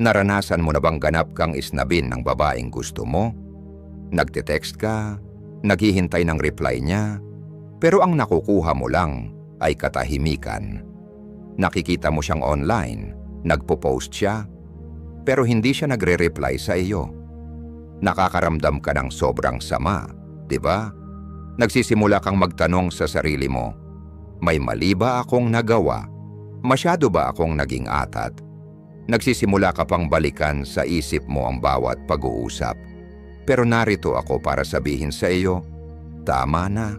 Naranasan mo na bang ganap kang isnabin ng babaeng gusto mo? Nagte-text ka, naghihintay ng reply niya, pero ang nakukuha mo lang ay katahimikan. Nakikita mo siyang online, nagpo-post siya, pero hindi siya nagre-reply sa iyo. Nakakaramdam ka ng sobrang sama, di ba? Nagsisimula kang magtanong sa sarili mo, may mali ba akong nagawa? Masyado ba akong naging atat? Nagsisimula ka pang balikan sa isip mo ang bawat pag-uusap. Pero narito ako para sabihin sa iyo, tama na.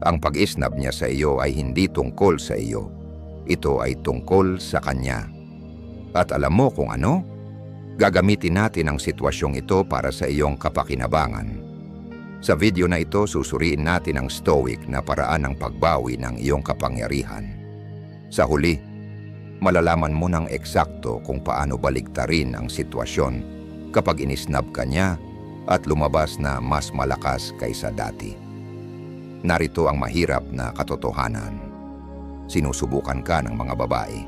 Ang pag-isnab niya sa iyo ay hindi tungkol sa iyo. Ito ay tungkol sa kanya. At alam mo kung ano? Gagamitin natin ang sitwasyong ito para sa iyong kapakinabangan. Sa video na ito, susuriin natin ang stoic na paraan ng pagbawi ng iyong kapangyarihan. Sa huli, malalaman mo ng eksakto kung paano baligtarin ang sitwasyon kapag inisnab ka niya at lumabas na mas malakas kaysa dati. Narito ang mahirap na katotohanan. Sinusubukan ka ng mga babae.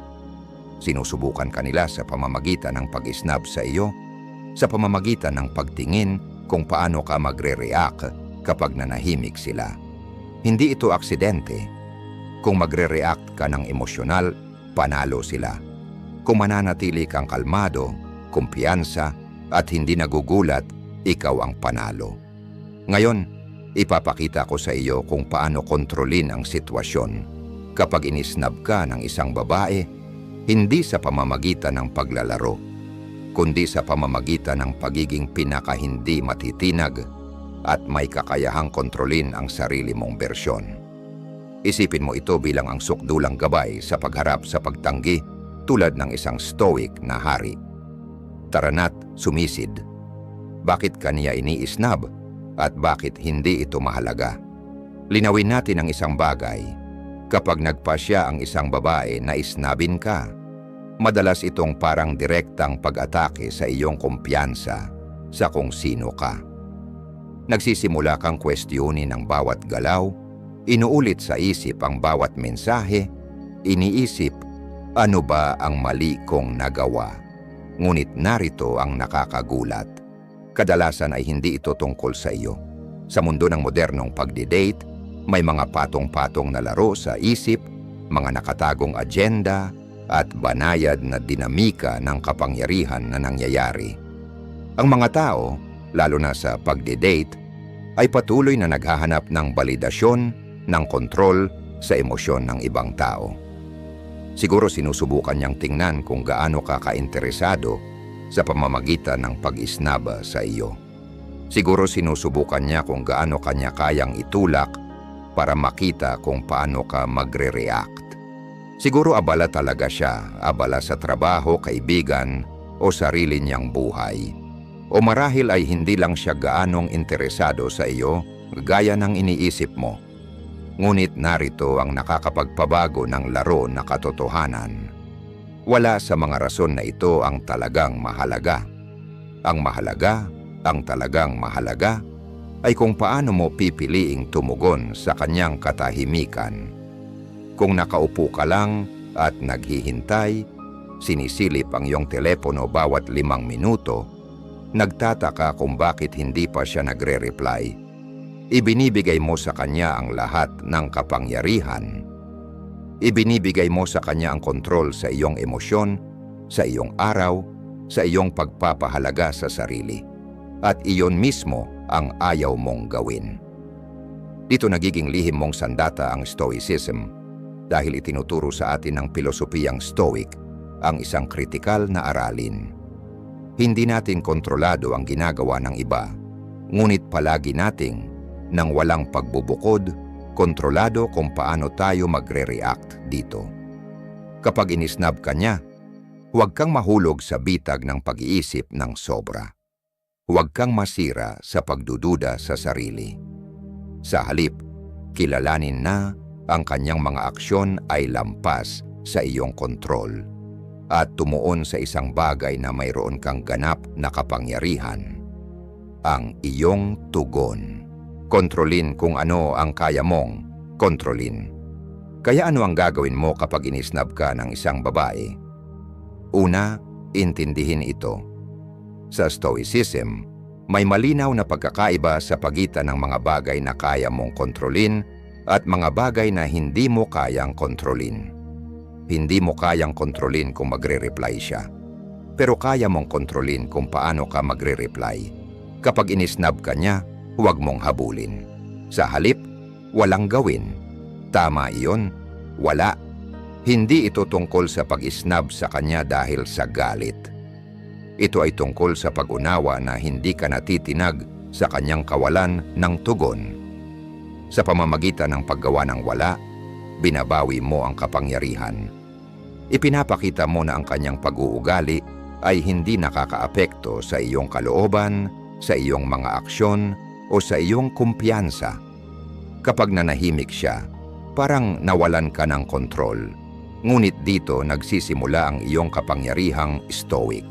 Sinusubukan ka nila sa pamamagitan ng pag-isnab sa iyo, sa pamamagitan ng pagtingin kung paano ka magre-react kapag nanahimik sila. Hindi ito aksidente. Kung magre-react ka ng emosyonal, panalo sila. Kung mananatili kang kalmado, kumpiyansa, at hindi nagugulat, ikaw ang panalo. Ngayon, ipapakita ko sa iyo kung paano kontrolin ang sitwasyon kapag inisnab ka ng isang babae, hindi sa pamamagitan ng paglalaro, kundi sa pamamagitan ng pagiging pinakahindi matitinag at may kakayahang kontrolin ang sarili mong bersyon. Isipin mo ito bilang ang sukdulang gabay sa pagharap sa pagtanggi tulad ng isang stoic na hari. Taranat, sumisid. Bakit kaniya iniisnab at bakit hindi ito mahalaga? Linawin natin ang isang bagay. Kapag nagpasya ang isang babae na isnabin ka, madalas itong parang direktang pag-atake sa iyong kumpiyansa sa kung sino ka. Nagsisimula kang kwestiyonin ang bawat galaw, inuulit sa isip ang bawat mensahe, iniisip, ano ba ang mali kong nagawa? Ngunit narito ang nakakagulat. Kadalasan ay hindi ito tungkol sa iyo. Sa mundo ng modernong pagdidate, may mga patong-patong na laro sa isip, mga nakatagong agenda, at banayad na dinamika ng kapangyarihan na nangyayari. Ang mga tao, lalo na sa pagdidate, ay patuloy na naghahanap ng validasyon, ng kontrol sa emosyon ng ibang tao. Siguro sinusubukan niyang tingnan kung gaano ka kainteresado sa pamamagitan ng pag-isnaba sa iyo. Siguro sinusubukan niya kung gaano kanya kayang itulak para makita kung paano ka magre-react. Siguro abala talaga siya, abala sa trabaho, kaibigan o sarili niyang buhay. O marahil ay hindi lang siya gaanong interesado sa iyo gaya ng iniisip mo. Ngunit narito ang nakakapagpabago ng laro na katotohanan. Wala sa mga rason na ito ang talagang mahalaga. Ang mahalaga, ang talagang mahalaga, ay kung paano mo pipiliing tumugon sa kanyang katahimikan. Kung nakaupo ka lang at naghihintay, sinisilip ang iyong telepono bawat limang minuto, nagtataka kung bakit hindi pa siya nagre-reply. Ibinibigay mo sa kanya ang lahat ng kapangyarihan. Ibinibigay mo sa kanya ang kontrol sa iyong emosyon, sa iyong araw, sa iyong pagpapahalaga sa sarili. At iyon mismo ang ayaw mong gawin. Dito nagiging lihim mong sandata ang Stoicism dahil itinuturo sa atin ng pilosopiyang Stoic ang isang kritikal na aralin. Hindi natin kontrolado ang ginagawa ng iba, ngunit palagi nating, nang walang pagbubukod, kontrolado kung paano tayo magre-react dito. Kapag inisnab ka niya, huwag kang mahulog sa bitag ng pag-iisip ng sobra. Huwag kang masira sa pagdududa sa sarili. Sa halip, kilalanin na ang kanyang mga aksyon ay lampas sa iyong kontrol at tumuon sa isang bagay na mayroon kang ganap na kapangyarihan, ang iyong tugon. Kontrolin kung ano ang kaya mong kontrolin. Kaya ano ang gagawin mo kapag inisnab ka ng isang babae? Una, intindihin ito. Sa Stoicism, may malinaw na pagkakaiba sa pagitan ng mga bagay na kaya mong kontrolin at mga bagay na hindi mo kayang kontrolin. Hindi mo kayang kontrolin kung magre-reply siya. Pero kaya mong kontrolin kung paano ka magre-reply. Kapag inisnab ka niya, huwag mong habulin. Sa halip, walang gawin. Tama iyon, wala. Hindi ito tungkol sa pag-isnab sa kanya dahil sa galit. Ito ay tungkol sa pag-unawa na hindi ka natitinag sa kanyang kawalan ng tugon. Sa pamamagitan ng paggawa ng wala, binabawi mo ang kapangyarihan. Ipinapakita mo na ang kanyang pag-uugali ay hindi nakakaapekto sa iyong kalooban, sa iyong mga aksyon, o sa iyong kumpiyansa. Kapag nanahimik siya, parang nawalan ka ng kontrol. Ngunit dito nagsisimula ang iyong kapangyarihang stoic.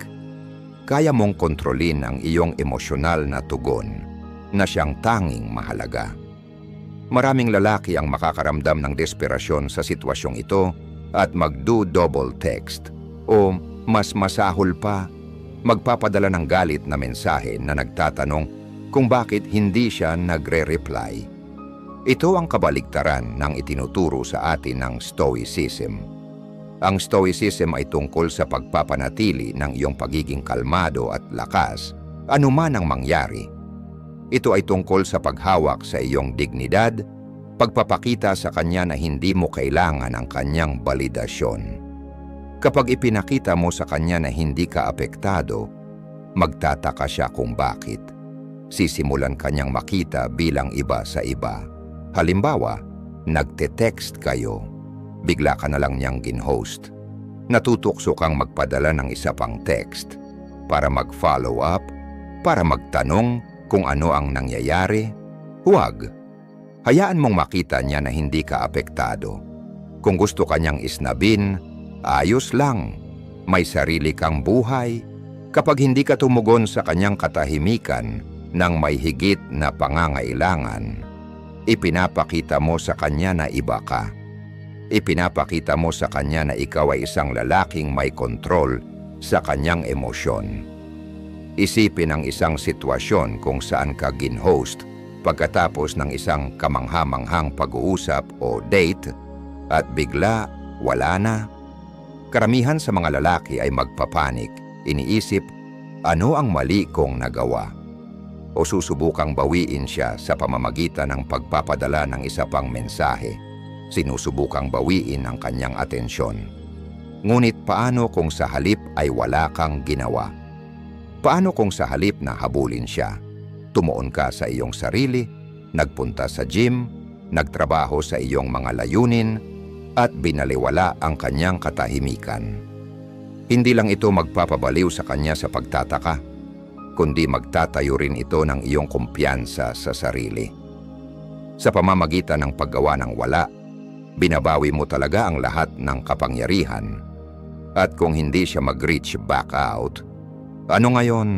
Kaya mong kontrolin ang iyong emosyonal na tugon na siyang tanging mahalaga. Maraming lalaki ang makakaramdam ng desperasyon sa sitwasyong ito at magdo double text o mas masahol pa, magpapadala ng galit na mensahe na nagtatanong kung bakit hindi siya nagre-reply. Ito ang kabaligtaran ng itinuturo sa atin ng Stoicism. Ang Stoicism ay tungkol sa pagpapanatili ng iyong pagiging kalmado at lakas anuman ang mangyari. Ito ay tungkol sa paghawak sa iyong dignidad, pagpapakita sa kanya na hindi mo kailangan ang kanyang balidasyon. Kapag ipinakita mo sa kanya na hindi ka apektado, magtataka siya kung bakit. Sisimulan kanyang makita bilang iba sa iba. Halimbawa, nagte-text kayo bigla ka na lang niyang ginhost. Natutukso kang magpadala ng isa pang text para mag-follow up, para magtanong kung ano ang nangyayari. Huwag. Hayaan mong makita niya na hindi ka apektado. Kung gusto kanyang isnabin, ayos lang. May sarili kang buhay. Kapag hindi ka tumugon sa kanyang katahimikan ng may higit na pangangailangan, ipinapakita mo sa kanya na iba ka ipinapakita mo sa kanya na ikaw ay isang lalaking may kontrol sa kanyang emosyon. Isipin ang isang sitwasyon kung saan ka ginhost pagkatapos ng isang kamangha-manghang pag-uusap o date at bigla wala na. Karamihan sa mga lalaki ay magpapanik, iniisip ano ang mali kong nagawa o susubukang bawiin siya sa pamamagitan ng pagpapadala ng isa pang mensahe sinusubukang bawiin ang kanyang atensyon. Ngunit paano kung sa halip ay wala kang ginawa? Paano kung sa halip na habulin siya? Tumuon ka sa iyong sarili, nagpunta sa gym, nagtrabaho sa iyong mga layunin, at binaliwala ang kanyang katahimikan. Hindi lang ito magpapabaliw sa kanya sa pagtataka, kundi magtatayo rin ito ng iyong kumpiyansa sa sarili. Sa pamamagitan ng paggawa ng wala, binabawi mo talaga ang lahat ng kapangyarihan. At kung hindi siya mag-reach back out, ano ngayon?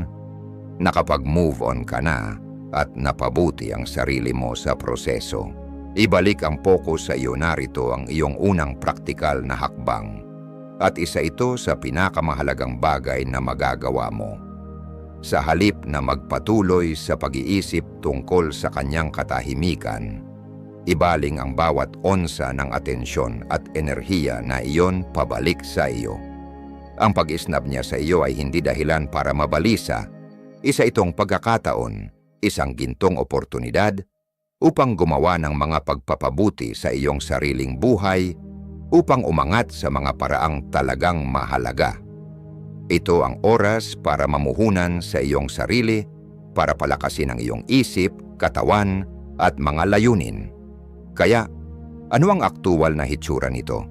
Nakapag-move on ka na at napabuti ang sarili mo sa proseso. Ibalik ang focus sa iyo narito ang iyong unang praktikal na hakbang. At isa ito sa pinakamahalagang bagay na magagawa mo. Sa halip na magpatuloy sa pag-iisip tungkol sa kanyang katahimikan, ibaling ang bawat onsa ng atensyon at enerhiya na iyon pabalik sa iyo. Ang pag-isnab niya sa iyo ay hindi dahilan para mabalisa, isa itong pagkakataon, isang gintong oportunidad upang gumawa ng mga pagpapabuti sa iyong sariling buhay upang umangat sa mga paraang talagang mahalaga. Ito ang oras para mamuhunan sa iyong sarili, para palakasin ang iyong isip, katawan, at mga layunin. Kaya, ano ang aktual na hitsura nito?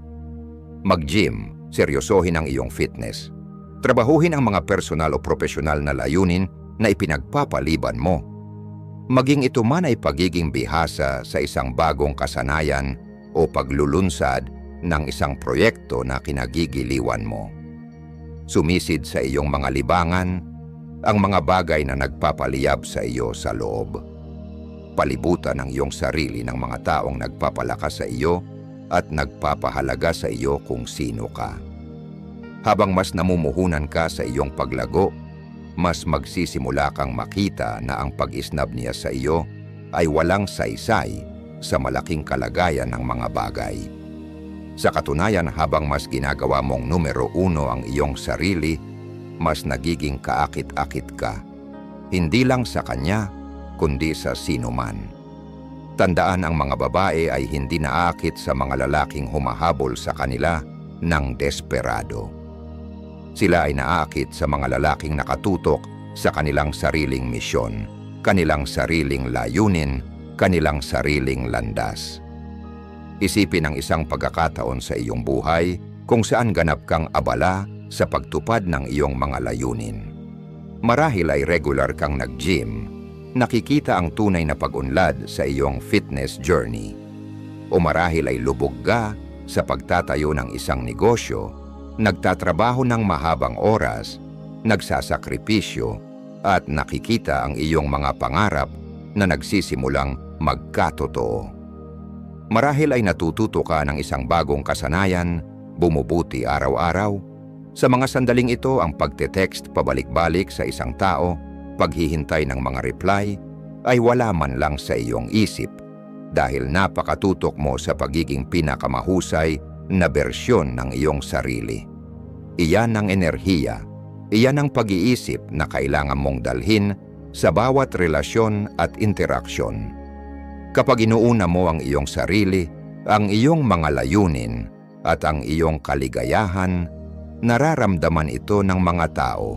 Mag-gym, seryosohin ang iyong fitness. Trabahuhin ang mga personal o profesional na layunin na ipinagpapaliban mo. Maging ito man ay pagiging bihasa sa isang bagong kasanayan o paglulunsad ng isang proyekto na kinagigiliwan mo. Sumisid sa iyong mga libangan ang mga bagay na nagpapaliyab sa iyo sa loob palibutan ang iyong sarili ng mga taong nagpapalakas sa iyo at nagpapahalaga sa iyo kung sino ka. Habang mas namumuhunan ka sa iyong paglago, mas magsisimula kang makita na ang pag-isnab niya sa iyo ay walang saysay sa malaking kalagayan ng mga bagay. Sa katunayan habang mas ginagawa mong numero uno ang iyong sarili, mas nagiging kaakit-akit ka. Hindi lang sa kanya, kundi sa sino man. Tandaan ang mga babae ay hindi naakit sa mga lalaking humahabol sa kanila ng desperado. Sila ay naakit sa mga lalaking nakatutok sa kanilang sariling misyon, kanilang sariling layunin, kanilang sariling landas. Isipin ang isang pagkakataon sa iyong buhay kung saan ganap kang abala sa pagtupad ng iyong mga layunin. Marahil ay regular kang nag-gym, nakikita ang tunay na pag-unlad sa iyong fitness journey. O marahil ay lubog ka sa pagtatayo ng isang negosyo, nagtatrabaho ng mahabang oras, nagsasakripisyo, at nakikita ang iyong mga pangarap na nagsisimulang magkatotoo. Marahil ay natututo ka ng isang bagong kasanayan, bumubuti araw-araw. Sa mga sandaling ito ang pagte-text pabalik-balik sa isang tao, paghihintay ng mga reply, ay wala man lang sa iyong isip dahil napakatutok mo sa pagiging pinakamahusay na bersyon ng iyong sarili. Iyan ang enerhiya, iyan ang pag-iisip na kailangan mong dalhin sa bawat relasyon at interaksyon. Kapag inuuna mo ang iyong sarili, ang iyong mga layunin at ang iyong kaligayahan, nararamdaman ito ng mga tao.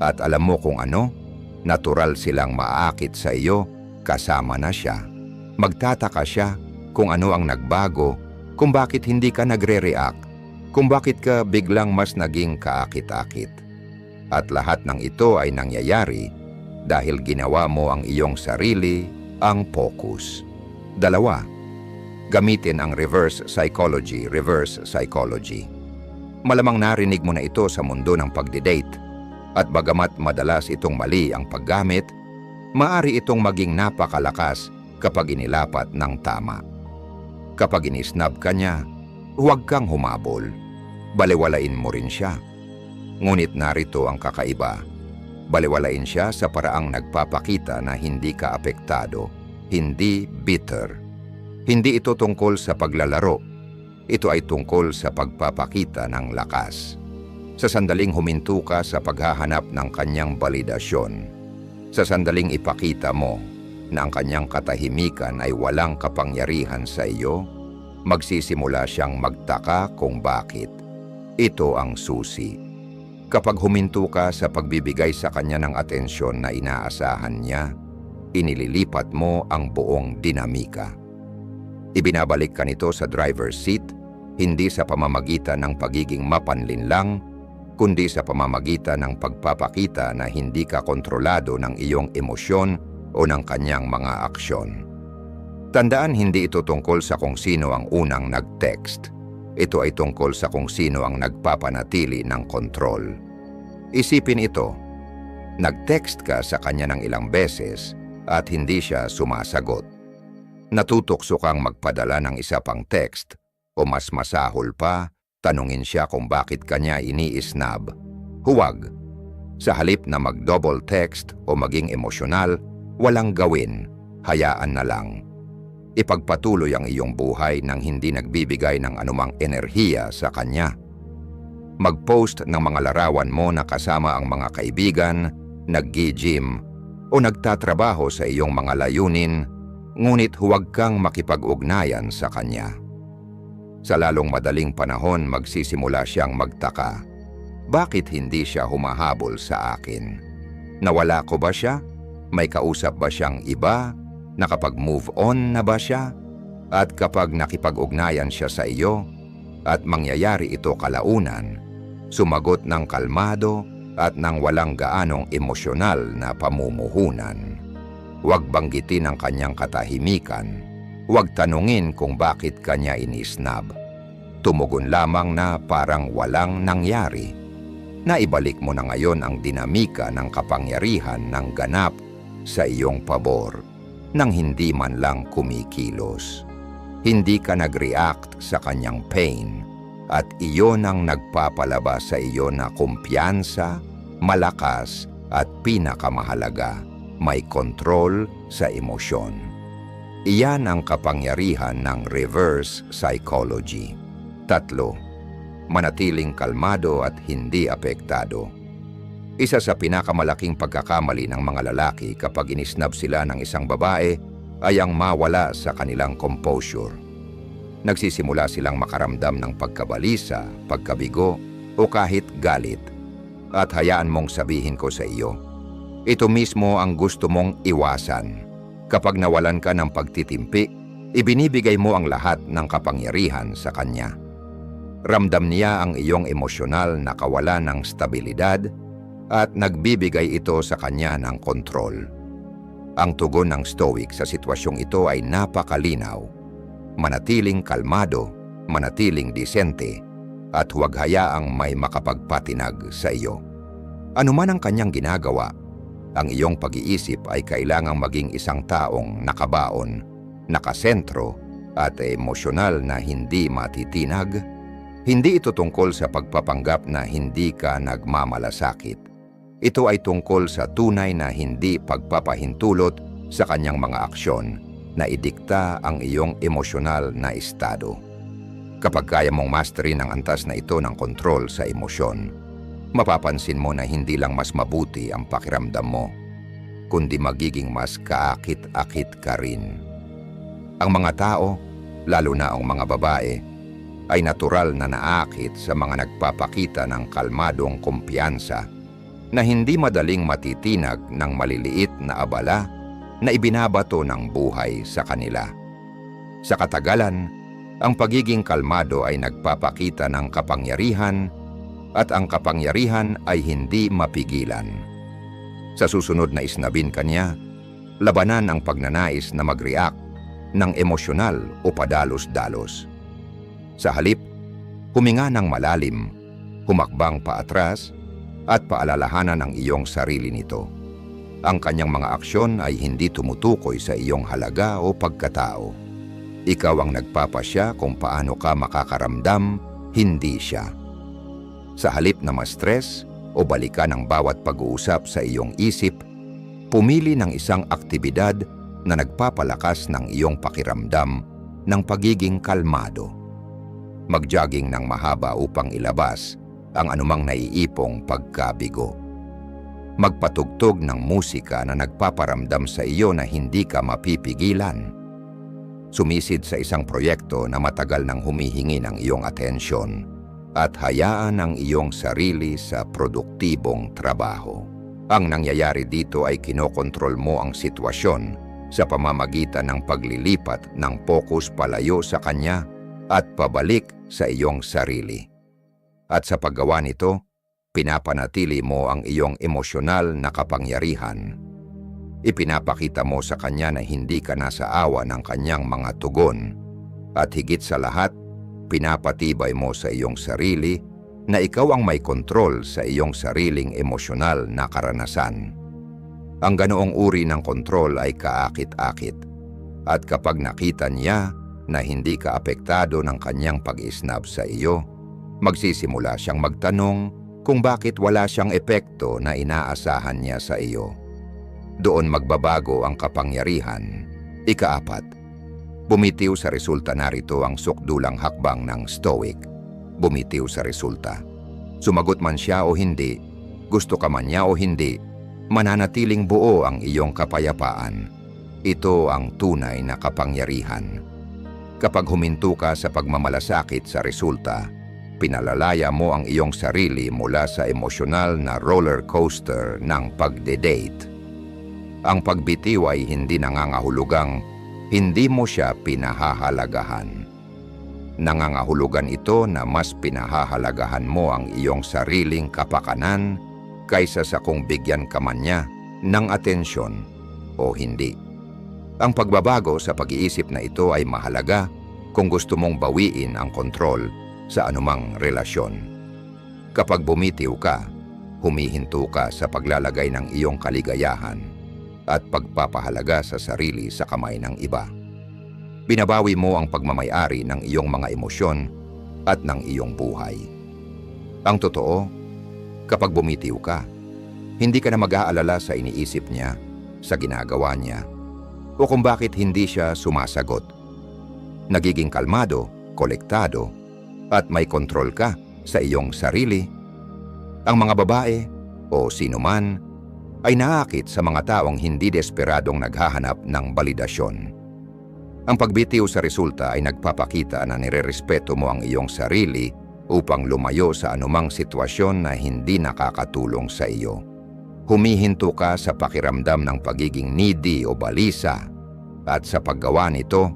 At alam mo kung ano? Natural silang maakit sa iyo kasama na siya. Magtataka siya kung ano ang nagbago, kung bakit hindi ka nagre-react, kung bakit ka biglang mas naging kaakit-akit. At lahat ng ito ay nangyayari dahil ginawa mo ang iyong sarili ang focus. Dalawa, gamitin ang reverse psychology, reverse psychology. Malamang narinig mo na ito sa mundo ng pagdidate at bagamat madalas itong mali ang paggamit, maari itong maging napakalakas kapag inilapat ng tama. Kapag inisnab ka niya, huwag kang humabol. Baliwalain mo rin siya. Ngunit narito ang kakaiba. Baliwalain siya sa paraang nagpapakita na hindi ka apektado, hindi bitter. Hindi ito tungkol sa paglalaro. Ito ay tungkol sa pagpapakita ng lakas. Sa sandaling huminto ka sa paghahanap ng kanyang validasyon. Sa sandaling ipakita mo na ang kanyang katahimikan ay walang kapangyarihan sa iyo, magsisimula siyang magtaka kung bakit. Ito ang susi. Kapag huminto ka sa pagbibigay sa kanya ng atensyon na inaasahan niya, inililipat mo ang buong dinamika. Ibinabalik ka nito sa driver's seat, hindi sa pamamagitan ng pagiging mapanlinlang, kundi sa pamamagitan ng pagpapakita na hindi ka kontrolado ng iyong emosyon o ng kanyang mga aksyon. Tandaan hindi ito tungkol sa kung sino ang unang nag-text. Ito ay tungkol sa kung sino ang nagpapanatili ng kontrol. Isipin ito, nag-text ka sa kanya ng ilang beses at hindi siya sumasagot. Natutokso kang magpadala ng isa pang text o mas masahol pa, tanungin siya kung bakit kanya iniisnab. Huwag. Sa halip na mag-double text o maging emosyonal, walang gawin, hayaan na lang. Ipagpatuloy ang iyong buhay nang hindi nagbibigay ng anumang enerhiya sa kanya. Mag-post ng mga larawan mo na kasama ang mga kaibigan, nag-gym, o nagtatrabaho sa iyong mga layunin, ngunit huwag kang makipag-ugnayan sa kanya. Sa lalong madaling panahon magsisimula siyang magtaka. Bakit hindi siya humahabol sa akin? Nawala ko ba siya? May kausap ba siyang iba? Nakapag-move on na ba siya? At kapag nakipag-ugnayan siya sa iyo, at mangyayari ito kalaunan, sumagot ng kalmado at ng walang gaanong emosyonal na pamumuhunan. Huwag banggitin ang kanyang katahimikan. Huwag tanungin kung bakit kanya inisnab. Tumugon lamang na parang walang nangyari. Naibalik mo na ngayon ang dinamika ng kapangyarihan ng ganap sa iyong pabor nang hindi man lang kumikilos. Hindi ka nag-react sa kanyang pain, at iyon ang nagpapalabas sa iyo na kumpiyansa, malakas at pinakamahalaga, may kontrol sa emosyon. Iyan ang kapangyarihan ng reverse psychology. Tatlo, manatiling kalmado at hindi apektado. Isa sa pinakamalaking pagkakamali ng mga lalaki kapag inisnab sila ng isang babae ay ang mawala sa kanilang composure. Nagsisimula silang makaramdam ng pagkabalisa, pagkabigo o kahit galit. At hayaan mong sabihin ko sa iyo, ito mismo ang gusto mong iwasan. Kapag nawalan ka ng pagtitimpi, ibinibigay mo ang lahat ng kapangyarihan sa kanya. Ramdam niya ang iyong emosyonal na kawalan ng stabilidad at nagbibigay ito sa kanya ng kontrol. Ang tugon ng Stoic sa sitwasyong ito ay napakalinaw. Manatiling kalmado, manatiling disente, at huwag hayaang may makapagpatinag sa iyo. Ano man ang kanyang ginagawa, ang iyong pag-iisip ay kailangang maging isang taong nakabaon, nakasentro, at emosyonal na hindi matitinag. Hindi ito tungkol sa pagpapanggap na hindi ka nagmamalasakit. Ito ay tungkol sa tunay na hindi pagpapahintulot sa kanyang mga aksyon na idikta ang iyong emosyonal na estado. Kapag kaya mong masterin ang antas na ito ng kontrol sa emosyon, mapapansin mo na hindi lang mas mabuti ang pakiramdam mo, kundi magiging mas kaakit-akit ka rin. Ang mga tao, lalo na ang mga babae, ay natural na naakit sa mga nagpapakita ng kalmadong kumpiyansa na hindi madaling matitinag ng maliliit na abala na ibinabato ng buhay sa kanila. Sa katagalan, ang pagiging kalmado ay nagpapakita ng kapangyarihan at ang kapangyarihan ay hindi mapigilan. Sa susunod na isnabin kanya, labanan ang pagnanais na mag-react ng emosyonal o padalos-dalos. Sa halip, huminga ng malalim, humakbang paatras at paalalahanan ang iyong sarili nito. Ang kanyang mga aksyon ay hindi tumutukoy sa iyong halaga o pagkatao. Ikaw ang nagpapasya kung paano ka makakaramdam, hindi siya. Sa halip na ma-stress o balikan ang bawat pag-uusap sa iyong isip, pumili ng isang aktibidad na nagpapalakas ng iyong pakiramdam ng pagiging kalmado. Mag-jogging ng mahaba upang ilabas ang anumang naiipong pagkabigo. Magpatugtog ng musika na nagpaparamdam sa iyo na hindi ka mapipigilan. Sumisid sa isang proyekto na matagal nang humihingi ng iyong atensyon at hayaan ang iyong sarili sa produktibong trabaho. Ang nangyayari dito ay kinokontrol mo ang sitwasyon sa pamamagitan ng paglilipat ng pokus palayo sa kanya at pabalik sa iyong sarili. At sa paggawa nito, pinapanatili mo ang iyong emosyonal na kapangyarihan. Ipinapakita mo sa kanya na hindi ka nasa awa ng kanyang mga tugon. At higit sa lahat, pinapatibay mo sa iyong sarili na ikaw ang may kontrol sa iyong sariling emosyonal na karanasan. Ang ganoong uri ng kontrol ay kaakit-akit. At kapag nakita niya na hindi ka apektado ng kanyang pag-isnab sa iyo, magsisimula siyang magtanong kung bakit wala siyang epekto na inaasahan niya sa iyo. Doon magbabago ang kapangyarihan. Ikaapat, bumitiw sa resulta narito ang sukdulang hakbang ng Stoic. Bumitiw sa resulta. Sumagot man siya o hindi, gusto ka man niya o hindi, mananatiling buo ang iyong kapayapaan. Ito ang tunay na kapangyarihan. Kapag huminto ka sa pagmamalasakit sa resulta, pinalalaya mo ang iyong sarili mula sa emosyonal na roller coaster ng pagde-date. Ang pagbitiw ay hindi nangangahulugang hindi mo siya pinahahalagahan. Nangangahulugan ito na mas pinahahalagahan mo ang iyong sariling kapakanan kaysa sa kung bigyan ka man niya ng atensyon o hindi. Ang pagbabago sa pag-iisip na ito ay mahalaga kung gusto mong bawiin ang kontrol sa anumang relasyon. Kapag bumitiw ka, humihinto ka sa paglalagay ng iyong kaligayahan at pagpapahalaga sa sarili sa kamay ng iba. Binabawi mo ang pagmamayari ng iyong mga emosyon at ng iyong buhay. Ang totoo, kapag bumitiw ka, hindi ka na mag-aalala sa iniisip niya, sa ginagawa niya, o kung bakit hindi siya sumasagot. Nagiging kalmado, kolektado, at may kontrol ka sa iyong sarili. Ang mga babae o sino man ay naakit sa mga taong hindi desperadong naghahanap ng balidasyon. Ang pagbitiw sa resulta ay nagpapakita na nirerespeto mo ang iyong sarili upang lumayo sa anumang sitwasyon na hindi nakakatulong sa iyo. Humihinto ka sa pakiramdam ng pagiging needy o balisa at sa paggawa nito,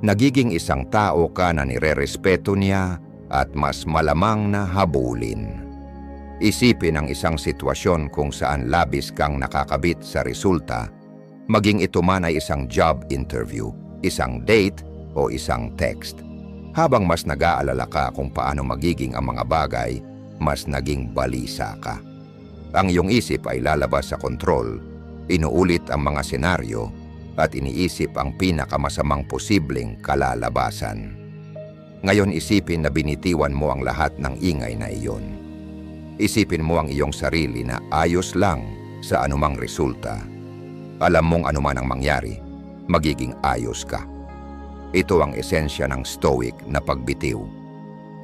nagiging isang tao ka na nirerespeto niya at mas malamang na habulin. Isipin ang isang sitwasyon kung saan labis kang nakakabit sa resulta, maging ito man ay isang job interview, isang date o isang text. Habang mas nag-aalala ka kung paano magiging ang mga bagay, mas naging balisa ka. Ang iyong isip ay lalabas sa kontrol, inuulit ang mga senaryo at iniisip ang pinakamasamang posibleng kalalabasan. Ngayon isipin na binitiwan mo ang lahat ng ingay na iyon. Isipin mo ang iyong sarili na ayos lang sa anumang resulta. Alam mong anuman ang mangyari, magiging ayos ka. Ito ang esensya ng stoic na pagbitiw.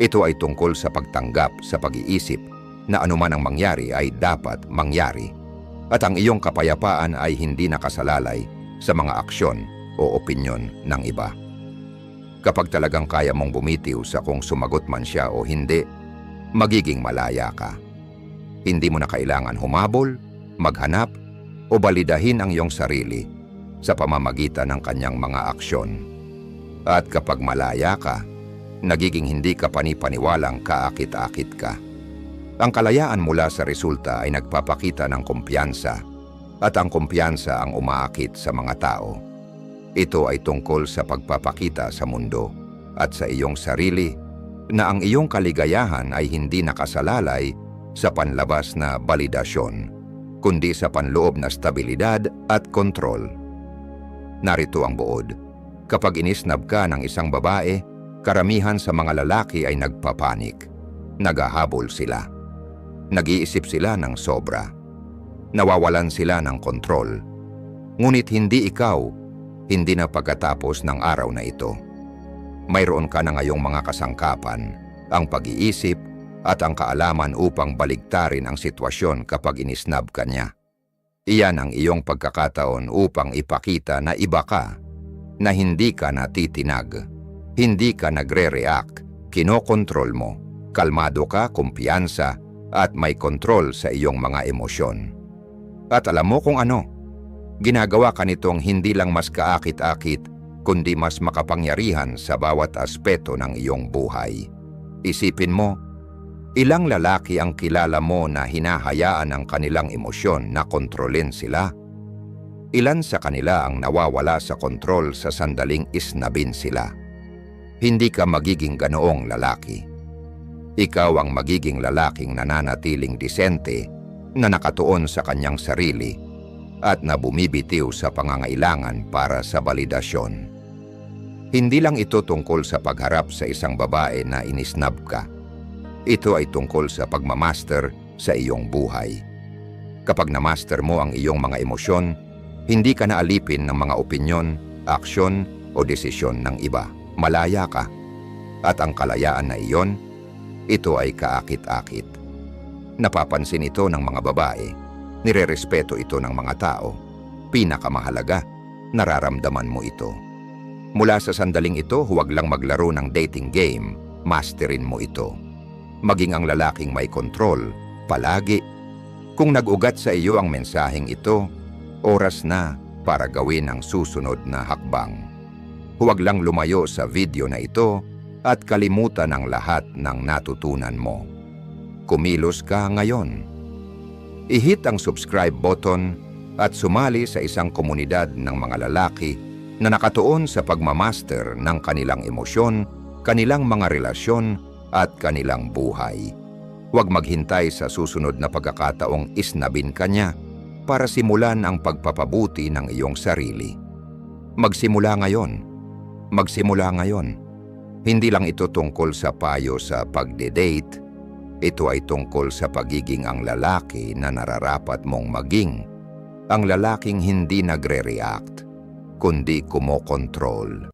Ito ay tungkol sa pagtanggap sa pag-iisip na anuman ang mangyari ay dapat mangyari. At ang iyong kapayapaan ay hindi nakasalalay sa mga aksyon o opinyon ng iba. Kapag talagang kaya mong bumitiw sa kung sumagot man siya o hindi, magiging malaya ka. Hindi mo na kailangan humabol, maghanap, o balidahin ang iyong sarili sa pamamagitan ng kanyang mga aksyon. At kapag malaya ka, nagiging hindi ka panipaniwalang kaakit-akit ka. Ang kalayaan mula sa resulta ay nagpapakita ng kumpiyansa at ang kumpiyansa ang umaakit sa mga tao. Ito ay tungkol sa pagpapakita sa mundo at sa iyong sarili na ang iyong kaligayahan ay hindi nakasalalay sa panlabas na balidasyon, kundi sa panloob na stabilidad at kontrol. Narito ang buod. Kapag inisnab ka ng isang babae, karamihan sa mga lalaki ay nagpapanik. Nagahabol sila. Nag-iisip sila ng sobra. Nawawalan sila ng kontrol. Ngunit hindi ikaw, hindi na pagkatapos ng araw na ito. Mayroon ka na ngayong mga kasangkapan, ang pag-iisip at ang kaalaman upang baligtarin ang sitwasyon kapag inisnab ka niya. Iyan ang iyong pagkakataon upang ipakita na iba ka, na hindi ka natitinag, hindi ka nagre-react, kinokontrol mo, kalmado ka, kumpiyansa, at may kontrol sa iyong mga emosyon. At alam mo kung ano, ginagawa ka nitong hindi lang mas kaakit-akit, kundi mas makapangyarihan sa bawat aspeto ng iyong buhay. Isipin mo, ilang lalaki ang kilala mo na hinahayaan ang kanilang emosyon na kontrolin sila? Ilan sa kanila ang nawawala sa kontrol sa sandaling isnabin sila? Hindi ka magiging ganoong lalaki. Ikaw ang magiging lalaking nananatiling disente na nakatuon sa kanyang sarili at na bumibitiw sa pangangailangan para sa balidasyon. Hindi lang ito tungkol sa pagharap sa isang babae na inisnab ka. Ito ay tungkol sa pagmamaster sa iyong buhay. Kapag namaster mo ang iyong mga emosyon, hindi ka naalipin ng mga opinyon, aksyon o desisyon ng iba. Malaya ka. At ang kalayaan na iyon, ito ay kaakit-akit. Napapansin ito ng mga babae. Nirerespeto ito ng mga tao. Pinakamahalaga, nararamdaman mo ito. Mula sa sandaling ito, huwag lang maglaro ng dating game, masterin mo ito. Maging ang lalaking may kontrol, palagi. Kung nag-ugat sa iyo ang mensaheng ito, oras na para gawin ang susunod na hakbang. Huwag lang lumayo sa video na ito at kalimutan ang lahat ng natutunan mo. Kumilos ka ngayon. I-hit ang subscribe button at sumali sa isang komunidad ng mga lalaki na nakatuon sa pagmamaster ng kanilang emosyon, kanilang mga relasyon at kanilang buhay. Huwag maghintay sa susunod na pagkakataong isnabin ka niya para simulan ang pagpapabuti ng iyong sarili. Magsimula ngayon. Magsimula ngayon. Hindi lang ito tungkol sa payo sa pagde-date, ito ay tungkol sa pagiging ang lalaki na nararapat mong maging. Ang lalaking hindi nagre-react, kundi kumokontrol.